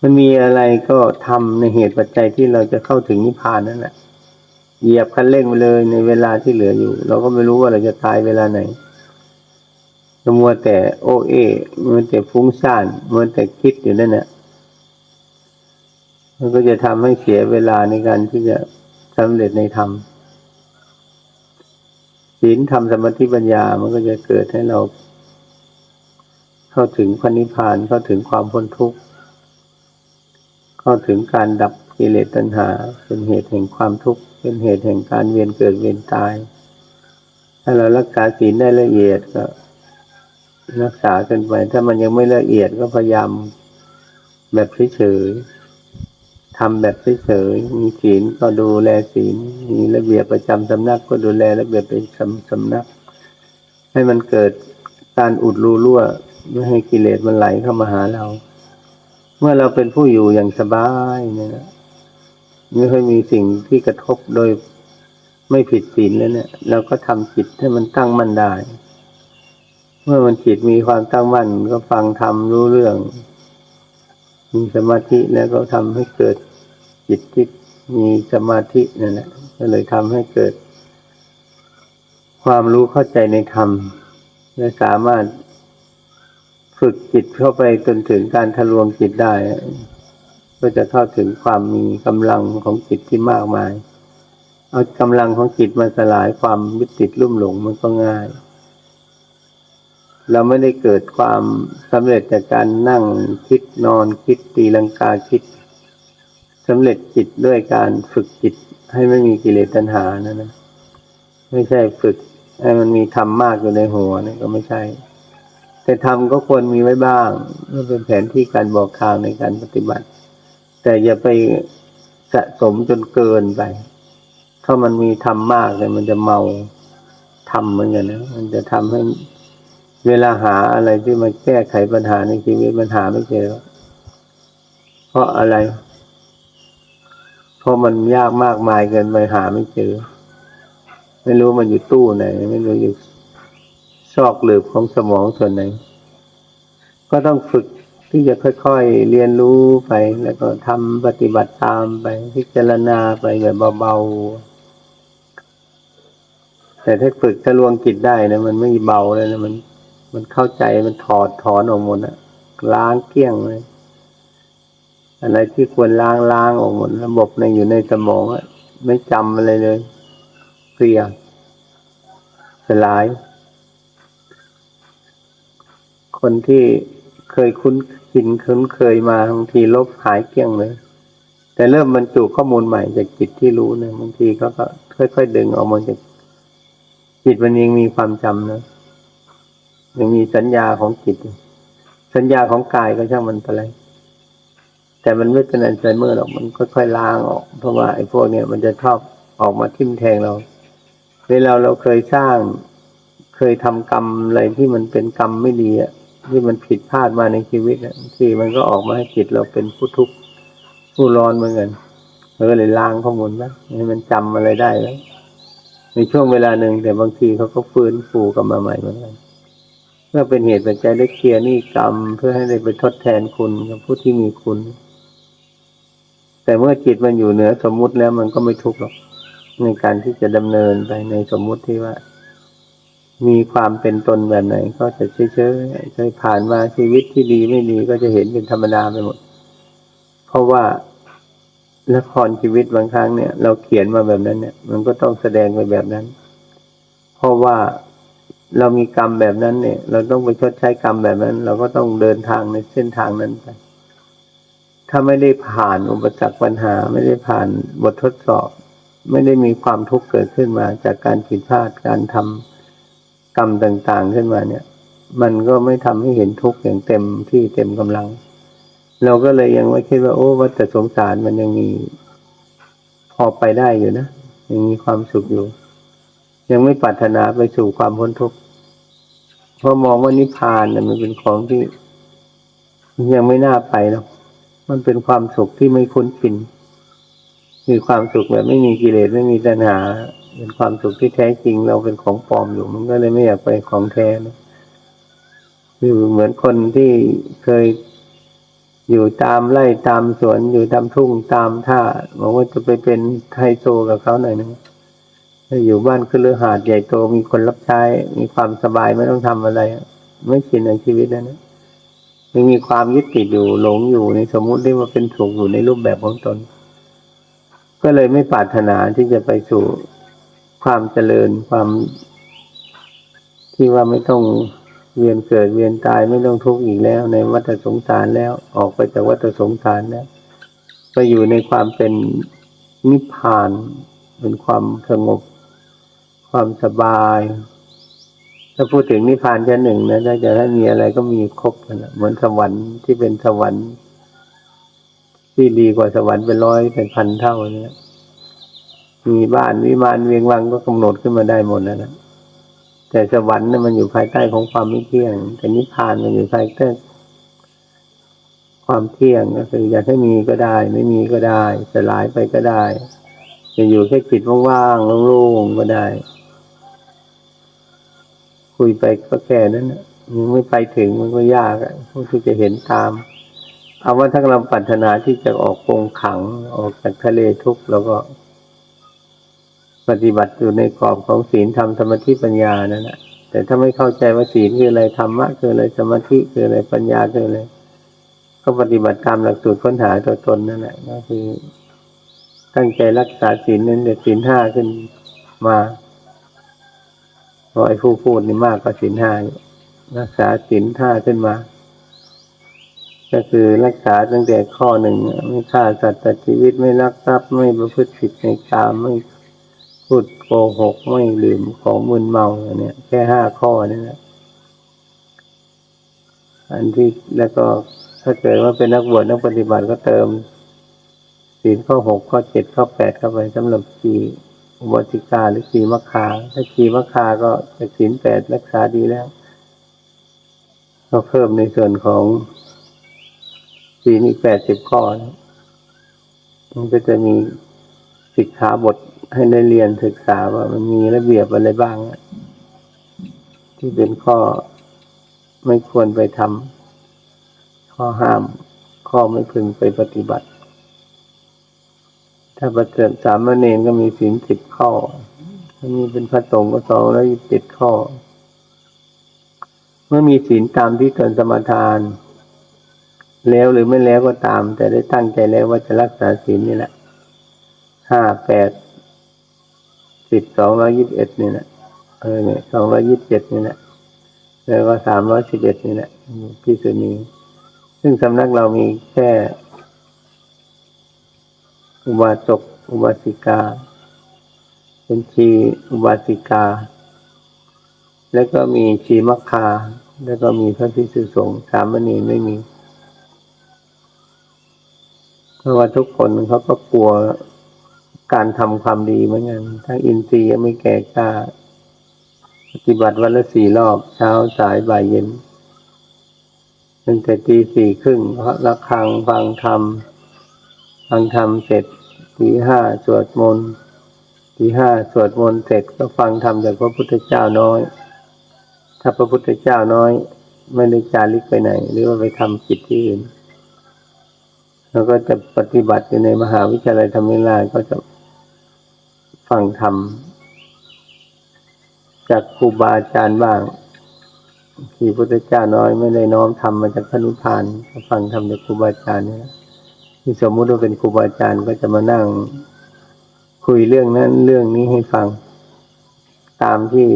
มันมีอะไรก็ทำในเหตุปัจจัยที่เราจะเข้าถึงนิพพานนั่นแหละเหยียบคันเร่งไปเลยในเวลาที่เหลืออยู่ เราก็ไม่รู้ว่าเราจะตายเวลาไหนมัวแต่โอเอมัวแต่ฟุ้งซ่านมัวแต่คิดอยู่นั่นแหละมันก็จะทำให้เสียเวลาในการที่จะสำเร็จในธรรมศีลธรรมสมาธิปัญญา มันก็จะเกิดให้เรา เข้าถึงพระนิพพานเข้าถึงความพ้นทุกข์เข้าถึงการดับกิเลสตัณหา เป็นเหตุแห่งความทุกข์เป็นเหตุแห่งการเวียนเกิดเวียนตาย ถ้าเรารักษาศีลได้ละเอียดก็ รักษากันไป ถ้ามันยังไม่ละเอียดก็พยายามแบบเฉยๆทำแบบเฉยๆมีศีลก็ดูแลศีล มีระเบียบประจำสำนักก็ดูแลระเบียบเป็นสำสำนัก ให้มันเกิดการอุดรูรั่ว ไม่ให้กิเลสมันไหลเข้ามาหาเรา เมื่อเราเป็นผู้อยู่อย่างสบายเนี่ยนะไม่ค่อยมีสิ่งที่กระทบโดยไม่ผิดศีลแล้วเนี่ยเราก็ทำจิตให้มันตั้งมั่นได้ เมื่อมันจิตมีความตั้งมั่นก็ฟังทำรู้เรื่อง มีสมาธิแล้วก็ทำให้เกิดจิตที่มีสมาธินั่นแหละก็เลยทำให้เกิด ความรู้เข้าใจในธรรมและสามารถ ฝึกจิตเข้าไปจนถึงการทะลวงจิตได้ ก็จะเข้าถึงความมีกำลังของจิตที่มากมาย เอากำลังของจิตมาสลายความยึดติดลุ่มหลงมันก็ง่าย เราไม่ได้เกิดความสำเร็จจากการนั่งคิดนอนคิดตีลังกาคิดสำเร็จจิตด้วยการฝึกจิตให้ไม่มีกิเลสตัณหานะนะ ไม่ใช่ฝึกให้มันมีธรรมมากอยู่ในหัวนี่ก็ไม่ใช่ แต่ธรรมก็ควรมีไว้บ้างเพื่อเป็นแผนที่การบอกทางในการปฏิบัติ แต่อย่าไปสะสมจนเกินไป ถ้ามันมีธรรมมากเลยมันจะเมาทำเหมือนกันนะมันจะทำให้เวลาหาอะไรที่มาแก้ไขปัญหาในชีวิตมันหาไม่เจอ เพราะอะไร เพราะมันยากมากมายเกินไปหาไม่เจอ ไม่รู้มันอยู่ตู้ไหน ไม่รู้อยู่ ซอกหลืบของสมองส่วนไหน ก็ต้องฝึกที่จะค่อยๆเรียนรู้ไป แล้วก็ทำปฏิบัติตามไปพิจารณาไปแบบเบาๆ แต่ถ้าฝึกทะลวงจิตได้นะมันไม่เบาเลยนะมัน มันเข้าใจมันถอดถอนออกหมดอะล้างเกลี้ยงเลยอะไรที่ควรล้างล้างออกหมดระบบในอยู่ในสมองอะไม่จำอะไรเลย เคลียร์สลาย คนที่เคยคุ้นชินคุ้นเคยมาบางทีลบหายเกลี้ยงเลย แต่เริ่มบรรจุข้อมูลใหม่จากจิตที่รู้เนี่ยบางทีก็ค่อยๆดึงออกมาจากจิตมันยังมีความจำนะยังมีสัญญาของจิต สัญญาของกายก็ช่างมันไปเลยแต่มันไม่เป็นอัลไซเมอร์หรอกมันค่อยๆล้างออก เพราะว่าไอ้พวกเนี้ยมันจะชอบออกมาทิ่มแทงเราเวลาเราเคยสร้าง เคยทำกรรมอะไรที่มันเป็นกรรมไม่ดีอะ ที่มันผิดพลาดมาในชีวิตที่มันก็ออกมาให้จิตเราเป็นผู้ทุกข์ผู้ร้อนเหมือนกันเออเลยล้างข้อมูลนะให้มันจำอะไรได้แล้วในช่วงเวลาหนึ่งแต่บางทีเขาก็ฟื้นฟูกลับมาใหม่เหมือนกันเพื่อเป็นเหตุปัจจัยได้เคลียร์หนี่กรรม เพื่อให้ได้ไปทดแทนคุณกับผู้ที่มีคุณ แต่เมื่อจิตมันอยู่เหนือสมมุติแล้วมันก็ไม่ทุกข์หรอกในการที่จะดำเนินไปในสมมุติที่ว่า มีความเป็นตนแบบไหน ก็จะเฉยๆเคยผ่านมาชีวิตที่ดีไม่ดีก็จะเห็นเป็นธรรมดาไปหมด เพราะว่าละครชีวิตบางครั้งเนี่ย เราเขียนมาแบบนั้นเนี่ย มันก็ต้องแสดงไปแบบนั้น เพราะว่าเรามีกรรมแบบนั้นเนี่ย เราต้องไปชดใช้กรรมแบบนั้น เราก็ต้องเดินทางในเส้นทางนั้นไปถ้าไม่ได้ผ่านอุปสรรคปัญหา ไม่ได้ผ่านบททดสอบ ไม่ได้มีความทุกข์เกิดขึ้นมาจากการผิดพลาดการทำ กรรมต่างๆขึ้นมาเนี่ย มันก็ไม่ทำให้เห็นทุกข์อย่างเต็มที่เต็มกำลัง เราก็เลยยังไม่คิดว่าโอ้วัฏสงสารมันยังมีพอไปได้อยู่นะยังมีความสุขอยู่ ยังไม่ปรารถนาไปสู่ความพ้นทุกข์เพราะมองว่านิพพานเนี่ยมันเป็นของที่ยังไม่น่าไปหรอกมันเป็นความสุขที่ไม่คุ้นชินคือความสุขแบบไม่มีกิเลสไม่มีตัณหา เป็นความสุขที่แท้จริงเราเป็นของปลอมอยู่มันก็เลยไม่อยากไปของแท้นะคือเหมือนคนที่เคยอยู่ตามไร่ตามสวนอยู่ตามทุ่งตามท่าบอกว่าจะไปเป็นไฮโซกับเขาหน่อยนึงถ้าอยู่บ้านคือเรือหาดใหญ่โตมีคนรับใช้ มีความสบายไม่ต้องทำอะไร ไม่ชินในชีวิตแล้วนะยังมีความยึดติดอยู่หลงอยู่ในสมมุติได้ว่าเป็นถูกอยู่ในรูปแบบของตน ก็เลยไม่ปรารถนาที่จะไปสู่ ความเจริญความที่ว่าไม่ต้องเวียนเกิดเวียนตายไม่ต้องทุกข์อีกแล้ว ในวัฏสงสารแล้วออกไปจากวัฏสงสารแล้วไปอยู่ในความเป็นนิพพานเป็นความสงบ ความสบาย ถ้าพูดถึงนิพพานชั้นหนึ่งนะถ้าจะถ้ามีอะไรก็มีครบนะเหมือนสวรรค์ที่เป็นสวรรค์ ที่ดีกว่าสวรรค์เป็นร้อยเป็นพันเท่าเนี่ย มีบ้านวิมานเวียงวังก็กำหนดขึ้นมาได้หมดแล้วนะแต่สวรรค์เนี่ยมันอยู่ภายใต้ของความไม่เที่ยง แต่นิพพานมันอยู่ภายใต้ความเที่ยงก็คืออยากให้มีก็ได้ ไม่มีก็ได้สลายไปก็ได้จะอยู่แค่จิตว่างๆโล่งๆก็ได้ คุยไปก็แค่นั้นนะมันไม่ไปถึงมันก็ยากอะพวกที่จะเห็นตาม เอาว่าถ้าเราปรารถนาที่จะออกกงขังออกจากทะเลทุกข์แล้วก็ ปฏิบัติอยู่ในกรอบของศีลธรรมสมาธิปัญญานั่นแหละแต่ถ้าไม่เข้าใจว่าศีลคืออะไรธรรมะคืออะไรสมาธิคืออะไรปัญญาคืออะไรก็ปฏิบัติตามหลักสูตรค้นหาตัวตนนั่นแหละก็คือ ตั้งใจรักษาศีลนั้นเด็ดศีลห้าขึ้นมาเพราะไอ้ผู้พูดนี่มากกว่าศีลห้ารักษาศีลห้าขึ้นมา ก็คือรักษาตั้งแต่ข้อหนึ่งไม่ฆ่าสัตว์ตัดชีวิตไม่ลักทรัพย์ไม่ประพฤติผิดในกามไม่ พูดโกหกไม่ลืมของมึนเมาเนี่ย แค่ห้าข้อนี่แหละอันที่แล้วก็ถ้าเกิดว่าเป็นนักบวชนักปฏิบัติก็เติมศีลข้อหกข้อเจ็ดข้อแปดเข้าไปสำหรับขีอุบติกาหรือขีมัคาถ้าขีมัคคาก็จะศีลแปดรักษาดีแล้ว ก็เพิ่มในส่วนของศีลอีกแปดสิบข้อมันก็จะมี สิกขาบทให้ได้เรียนศึกษาว่ามันมีระเบียบอะไรบ้าง ที่เป็นข้อไม่ควรไปทำข้อห้าม ข้อไม่พึงไปปฏิบัติ ถ้าประเสริฐสามเณรก็มีศีลสิบข้อถ้ามีเป็นพระสงฆ์ก็สองร้อยสิบข้อ เมื่อมีศีลตามที่ตนสมาทาน แล้วหรือไม่แล้วก็ตาม แต่ได้ตั้งใจแล้วว่าจะรักษาศีลนี่แหละ ห้าแปดสิบสองร้อยิบเอ็ดนี่แหละเออเนี่ยสองร้อยิบเจ็ดนี่แหละแล้วก็สามร้อยสิบเอ็ดนี่แหละพิสุนีซึ่งสำนักเรามีแค่ อุบาสกอุบาสิกา เป็นชีอุบาสิกา แล้วก็มีชีมัคคา แล้วก็มีพระพิสุสงฆ์สามเณรไม่มี เพราะว่าทุกคนเขาก็กลัว การทำความดีเหมือนกันถ้าอินทรีย์ไม่แก่กล้า ปฏิบัติวันละสี่รอบเช้าสายบ่ายเย็นตั้งแต่ตีสี่ครึ่งพระละครังฟังธรรมฟังธรรมเสร็จตีห้าสวดมนต์ตีห้าสวดมนต์เสร็จก็ฟังธรรมจากพระพุทธเจ้าน้อย ถ้าพระพุทธเจ้าน้อย ไม่ได้จาริกไปไหน หรือว่าไปทำกิจที่อื่นแล้วก็จะปฏิบัติอยู่ในมหาวิทยาลัยธรรมิลาก็จะ ฟังธรรม จากครูบาอาจารย์บ้าง ที่พุทธเจ้าน้อยไม่ได้น้อมทำมาจากพระนิพพานฟังธรรมจากครูบาอาจารย์เนี่ยที่สมมุติว่าเป็นครูบาอาจารย์ก็จะมานั่ง คุยเรื่องนั้นเรื่องนี้ให้ฟัง ตามที่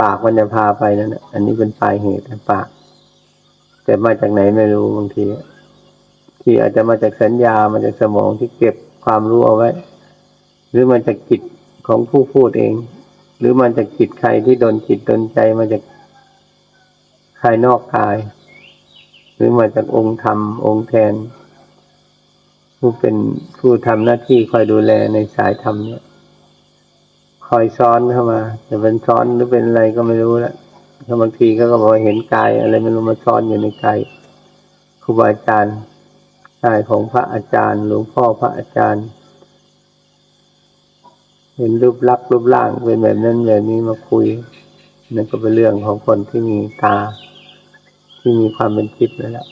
ปากมันจะพาไปนั่นอันนี้เป็นปลายเหตุปาก แต่มาจากไหนไม่รู้บางทีที่อาจจะมาจากสัญญามาจากสมองที่เก็บความรู้เอาไว้ หรือมันจะจิตของผู้พูดเอง หรือมันจะจิตใครที่โดนจิตโดนใจมาจากภายนอกกาย หรือมาจากองค์ธรรม องค์แทน ผู้เป็นผู้ทำหน้าที่คอยดูแลในสายธรรมเนี่ยคอยซ้อนเข้ามาจะเป็นซ้อนหรือเป็นอะไรก็ไม่รู้ละถ้าบางทีก็บอกเห็นกาย อะไรไม่รู้มาซ้อนอยู่ในกายครูบาอาจารย์กายของพระอาจารย์ หลวงพ่อพระอาจารย์ เห็นรูปลักษ์รูปร่างเป็นแบบนั้นแบบนี้มาคุยนั่นก็เป็นเรื่องของคนที่มีตา ที่มีความเป็นทิพย์แล้ว